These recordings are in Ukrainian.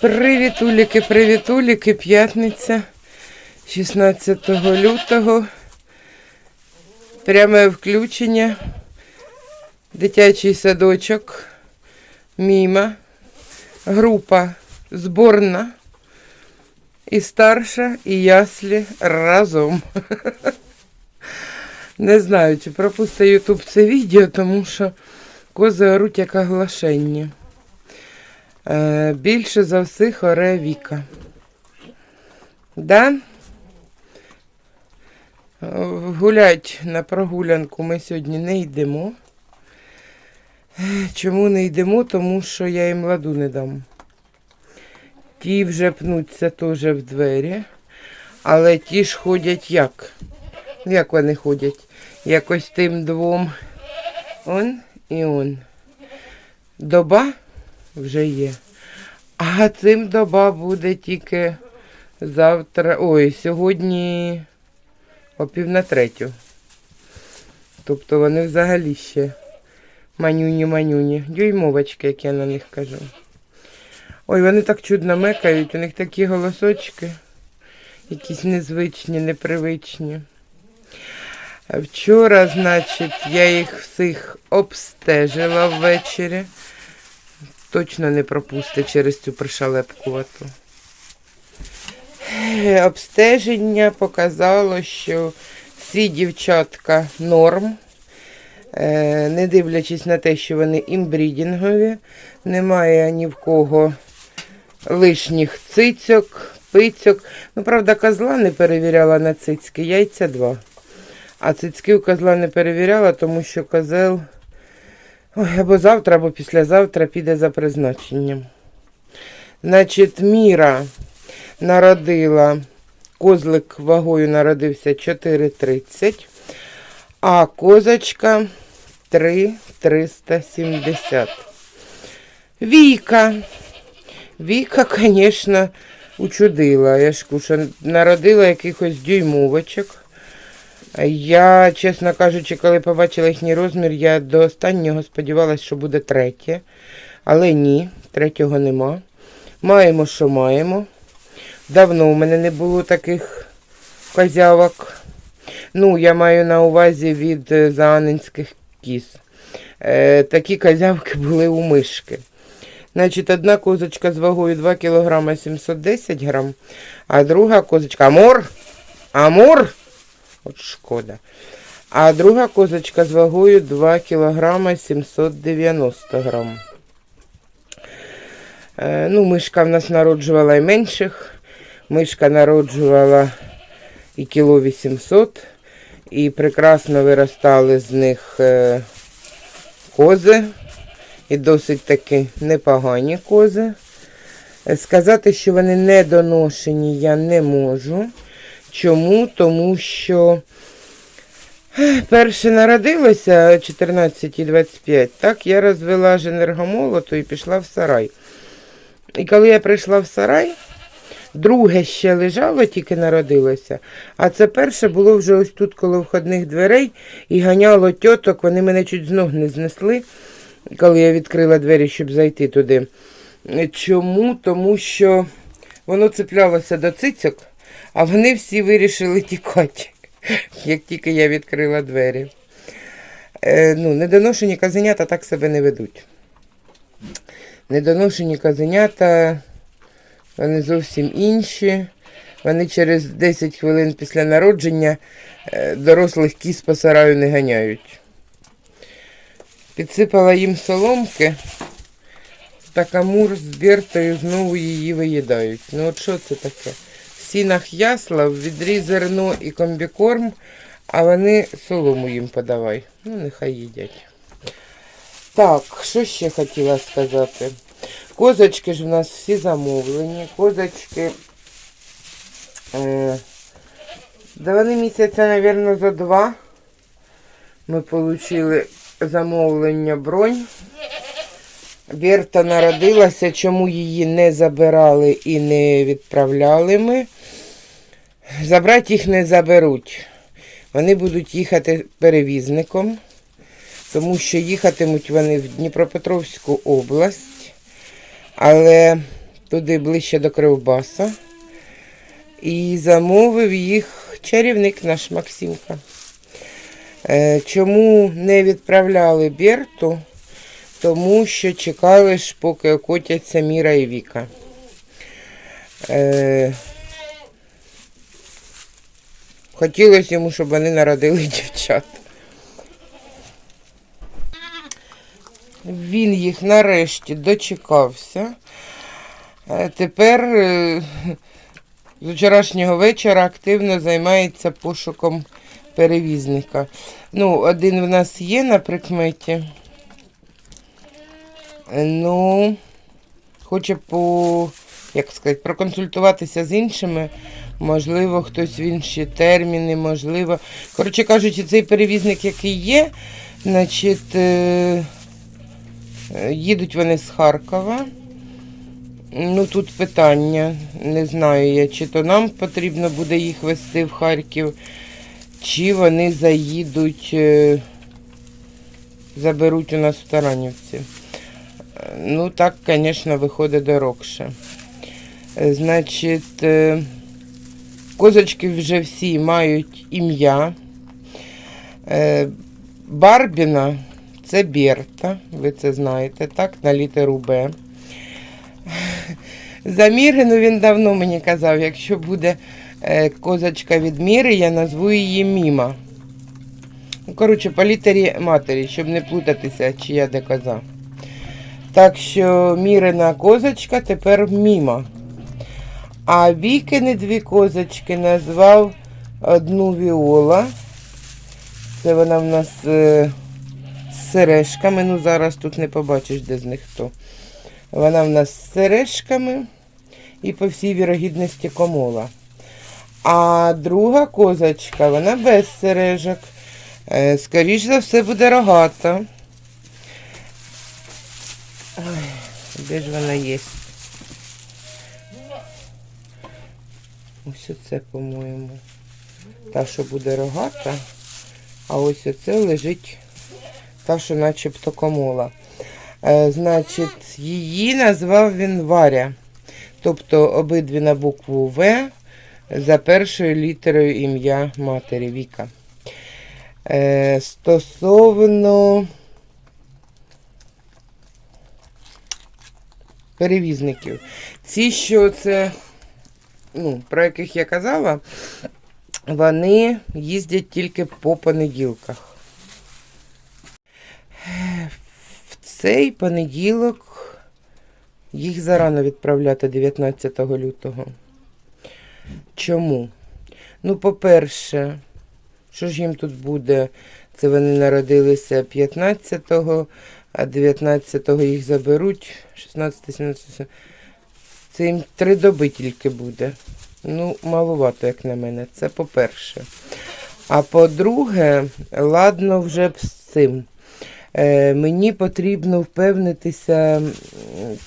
Привітуліки, привітуліки, п'ятниця 16 лютого. Пряме включення. Дитячий садочок. Міма. Група зборна. І старша, і яслі разом. Не знаю, чи пропусти Ютуб це відео, тому що кози оруть як оглашення. Е, більше за всіх оре Віка. Да? Гулять на прогулянку ми сьогодні не йдемо. Е, Чому не йдемо? Тому що я їм ладу не дам. Ті вже пнуться теж в двері, але ті ж ходять як? Як вони ходять? Якось тим двом. Он і он. Доба вже є. А цим доба буде тільки завтра. Ой, сьогодні о пів на третю. Тобто вони взагалі ще манюні-манюні. Дюймовочки, як я на них кажу. Ой, вони так чудно мекають, у них такі голосочки, якісь незвичні, непривичні. Вчора, значить, я їх всіх обстежила ввечері точно не пропусти через цю пришалепкувату. Обстеження показало, що всі дівчатка норм, Е, не дивлячись на те, що вони імбрідінгові, немає ні в кого лишніх цицьок, пицьок. Ну, правда, козла не перевіряла на цицьки, яйця два. А цицьки у козла не перевіряла, тому що козел Ой, або завтра, або післязавтра піде за призначенням. Значить, Міра народила, козлик вагою народився 4,30, а козочка 3,370. Віка. Віка, звісно, учудила. Я ж що народила якихось дюймовочок. Я, чесно кажучи, коли побачила їхній розмір, я до останнього сподівалася, що буде третє. Але ні, третього нема. Маємо, що маємо. Давно у мене не було таких козявок. Ну, я маю на увазі від е, заанинських кіз. Е, такі козявки були у мишки. Значить, одна козочка з вагою 2 кг 710 грам, а друга козочка Амур! Амур! От шкода. А друга козочка з вагою 2 кг 790 грам. Е, ну, мишка в нас народжувала і менших. Мишка народжувала і кіло 800. І прекрасно виростали з них е, кози. І досить таки непогані кози. Е, Сказати, що вони недоношені, я не можу. Чому? Тому що перше народилося 14 і 25, так, я розвела ж енергомолоту і пішла в сарай. І коли я прийшла в сарай, друге ще лежало, тільки народилося, а це перше було вже ось тут коло входних дверей і ганяло тьоток, вони мене чуть з ног не знесли, коли я відкрила двері, щоб зайти туди. Чому? Тому що воно цеплялося до цицьок. А вони всі вирішили тікати, як тільки я відкрила двері. Е, ну, недоношені казенята так себе не ведуть. Недоношені казенята, вони зовсім інші. Вони через 10 хвилин після народження е, дорослих кіз по сараю не ганяють. Підсипала їм соломки, так Амур з Бертою знову її виїдають. Ну от що це таке? В сінах ясла, в відрі зерно і комбікорм, а вони солому їм подавай. Ну, нехай їдять. Так, що ще хотіла сказати? Козочки ж в нас всі замовлені. Козочки. Е, да вони місяця, мабуть, за два. Ми отримали замовлення бронь. Берта народилася, чому її не забирали і не відправляли ми. Забрати їх не заберуть. Вони будуть їхати перевізником, тому що їхатимуть вони в Дніпропетровську область, але туди ближче до Кривбаса. І замовив їх чарівник наш Максимка. Е, Чому не відправляли Берту? Тому що чекали поки окотяться Міра і Віка. Е, хотілося йому, щоб вони народили дівчат. Він їх нарешті дочекався. Е, Тепер з вчорашнього вечора активно займається пошуком перевізника. Ну, один в нас є на прикметі. Ну, хоче по, як сказати, проконсультуватися з іншими. Можливо, хтось в інші терміни, можливо. Коротше кажучи, цей перевізник, який є, значить, е, е, їдуть вони з Харкова. Ну, тут питання. Не знаю я, чи то нам потрібно буде їх вести в Харків, чи вони заїдуть, е, заберуть у нас в Таранівці. Е, Ну, так, звісно, виходить дорогше. Е, Значить, козочки вже всі мають ім'я. Барбіна це Берта, ви це знаєте, так, на літеру Б. За Мірину він давно мені казав, якщо буде козочка від Міри, я назву її Міма. Ну, Коротше, по літері матері, щоб не плутатися, чи я де коза. Так що Мірина козочка тепер Міма. А Вікини дві козочки назвав одну Віола. Це вона в нас е, з сережками. Ну, зараз тут не побачиш, де з них хто. Вона в нас з сережками і по всій вірогідності комола. А друга козочка, вона без сережок. Е, Скоріш за все буде рогата. Де ж вона є? Ось оце, по-моєму. Та, що буде рогата. А ось оце лежить та, що начебто комола. Е, значить, її назвав він Варя. Тобто обидві на букву В за першою літерою ім'я матері Віка. Е, стосовно перевізників. Ці, що це, ну, про яких я казала, вони їздять тільки по понеділках. В цей понеділок їх зарано відправляти 19 лютого. Чому? Ну, по-перше, що ж їм тут буде? Це вони народилися 15-го, а 19-го їх заберуть. 16, 17. Це їм три доби тільки буде. Ну, маловато, як на мене. Це по-перше. А по-друге, ладно вже б з цим. Е, мені потрібно впевнитися,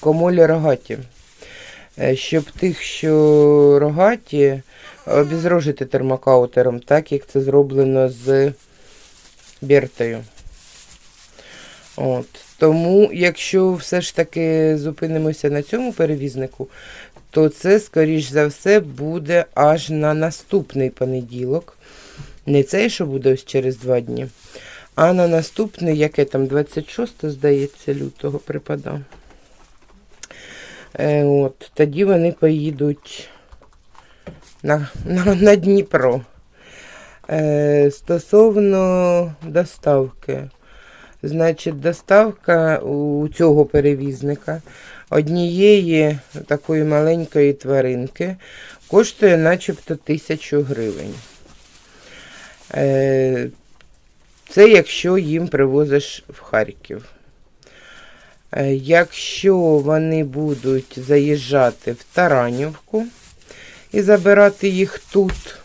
комолі рогаті. Е, щоб тих, що рогаті, обізрожити термокаутером, так як це зроблено з Бертою. От. Тому, якщо все ж таки зупинимося на цьому перевізнику, то це, скоріш за все, буде аж на наступний понеділок. Не цей, що буде ось через два дні, а на наступний, яке там 26, здається, лютого припадав. Е, от, тоді вони поїдуть на, на, на Дніпро. Е, стосовно доставки. Значить, доставка у цього перевізника однієї такої маленької тваринки коштує начебто тисячу гривень. Е, Це якщо їм привозиш в Харків. Е, Якщо вони будуть заїжджати в Таранівку і забирати їх тут,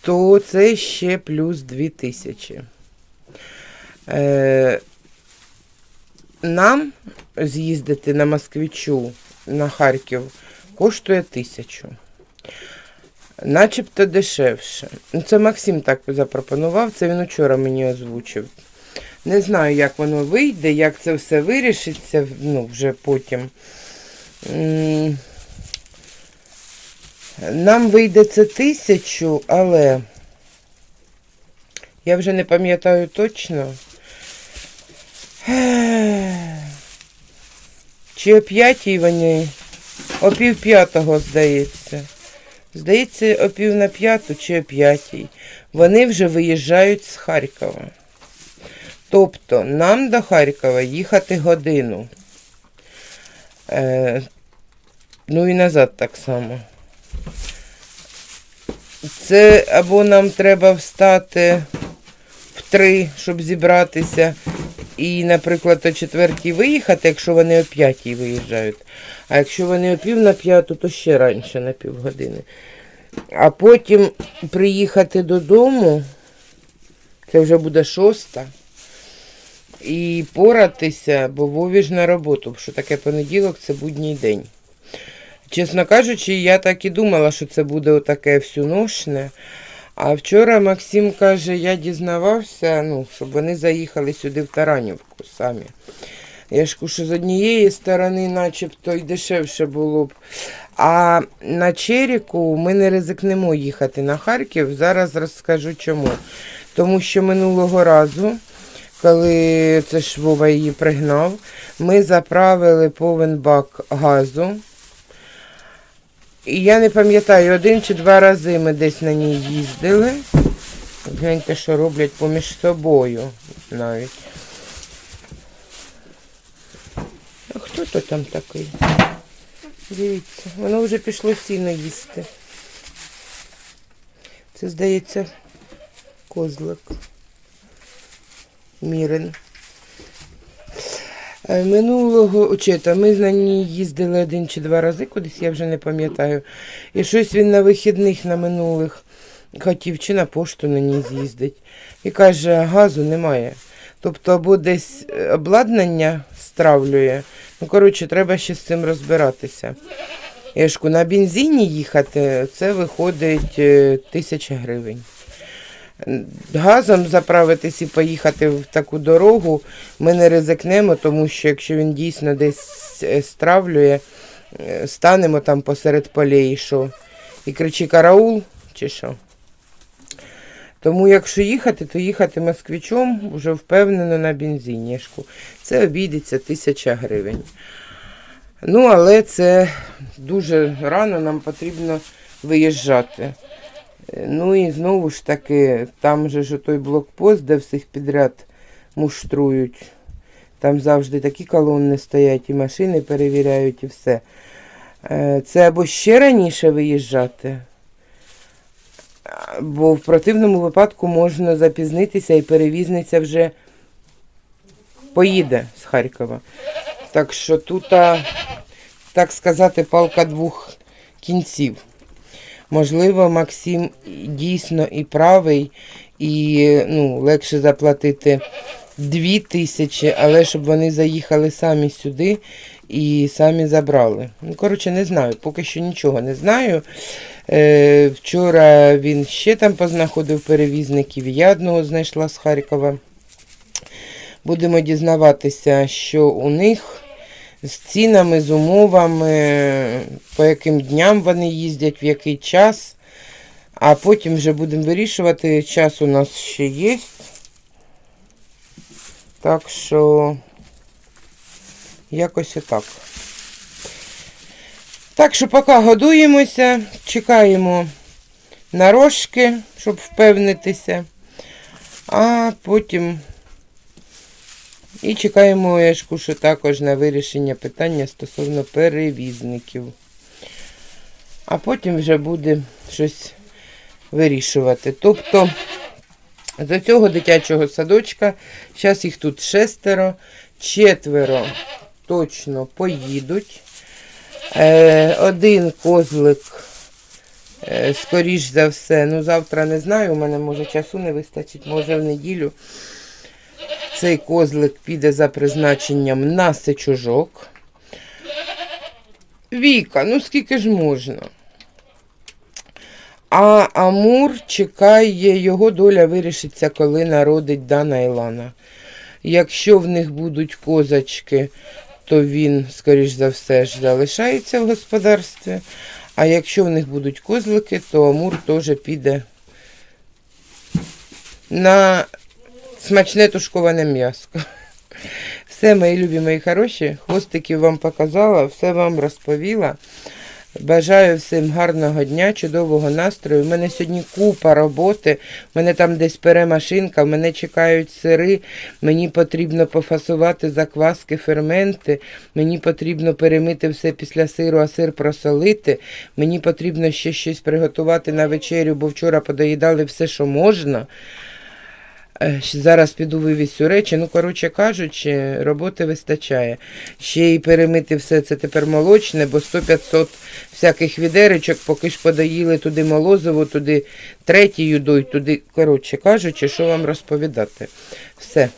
то це ще плюс 2000. Е, нам з'їздити на Москвичу на Харків коштує тисячу. Начебто дешевше. Це Максим так запропонував, це він учора мені озвучив. Не знаю, як воно вийде, як це все вирішиться, ну, вже потім. Нам вийде це тисячу, але я вже не пам'ятаю точно. Чи о п'ятій вони? О пів п'ятого, здається. Здається, о пів на п'яту чи о п'ятій. Вони вже виїжджають з Харкова. Тобто нам до Харкова їхати годину. Е, ну і назад так само. Це або нам треба встати в три, щоб зібратися, і, наприклад, о четвертій виїхати, якщо вони о п'ятій виїжджають. А якщо вони о пів на п'яту, то ще раніше на півгодини. А потім приїхати додому, це вже буде шоста. І поратися, бо Вові ж на роботу, що таке понеділок це будній день. Чесно кажучи, я так і думала, що це буде отаке всюношне. А вчора Максим каже, я дізнавався, ну, щоб вони заїхали сюди в Таранівку самі. Я ж що з однієї сторони, начебто, й дешевше було б. А на Черіку ми не ризикнемо їхати на Харків. Зараз розкажу чому. Тому що минулого разу, коли це ж Вова її пригнав, ми заправили повен бак газу. І я не пам'ятаю, один чи два рази ми десь на ній їздили. Гляньте, що роблять поміж собою навіть. А хто то там такий? Дивіться, воно вже пішло сіно їсти. Це, здається, козлик. Мірин. Е, Минулого очета ми на ній їздили один чи два рази кудись, я вже не пам'ятаю. І щось він на вихідних на минулих хотів чи на пошту на ній з'їздить. І каже, газу немає. Тобто або десь е, обладнання стравлює. Ну, коротше, треба ще з цим розбиратися. Я на бензині їхати, це виходить е, тисяча гривень. Газом заправитись і поїхати в таку дорогу ми не ризикнемо, тому що якщо він дійсно десь е, стравлює, е, станемо там посеред полей і що? І кричи караул чи що. Тому якщо їхати, то їхати москвичом вже впевнено на бензинішку. Це обійдеться тисяча гривень. Ну, але це дуже рано нам потрібно виїжджати. Ну і знову ж таки, там же ж той блокпост, де всіх підряд муштрують. Там завжди такі колонни стоять, і машини перевіряють, і все. Е, Це або ще раніше виїжджати, бо в противному випадку можна запізнитися і перевізниця вже поїде з Харкова. Так що тут, так сказати, палка двох кінців. Можливо, Максим дійсно і правий, і ну, легше заплатити дві тисячі, але щоб вони заїхали самі сюди і самі забрали. Ну, коротше, не знаю, поки що нічого не знаю. Е, вчора він ще там познаходив перевізників, я одного знайшла з Харкова. Будемо дізнаватися, що у них з цінами, з умовами, по яким дням вони їздять, в який час. А потім вже будемо вирішувати. Час у нас ще є. Так що якось отак. Так що поки годуємося, чекаємо на рожки, щоб впевнитися. А потім і чекаємо Ешку, що також на вирішення питання стосовно перевізників. А потім вже буде щось вирішувати. Тобто до цього дитячого садочка, зараз їх тут шестеро, четверо точно поїдуть. Е, один козлик, е, скоріш за все, ну завтра не знаю, у мене може часу не вистачить, може в неділю. Цей козлик піде за призначенням на сечужок. Віка, ну скільки ж можна? А Амур чекає, його доля вирішиться, коли народить Дана Ілана. Якщо в них будуть козочки, то він, скоріш за все, ж залишається в господарстві. А якщо в них будуть козлики, то Амур теж піде на смачне тушковане м'яско. Все, мої любі, мої хороші, хвостиків вам показала, все вам розповіла. Бажаю всім гарного дня, чудового настрою. У мене сьогодні купа роботи. У мене там десь пере машинка, мене чекають сири. Мені потрібно пофасувати закваски, ферменти. Мені потрібно перемити все після сиру, а сир просолити. Мені потрібно ще щось приготувати на вечерю, бо вчора подоїдали все, що можна. Е, Зараз піду вивісю речі. Ну, коротше кажучи, роботи вистачає. Ще й перемити все це тепер молочне, бо 100-500 всяких відеречок, поки ж подаїли туди молозиво, туди третій юдой, туди, коротше кажучи, що вам розповідати. Все.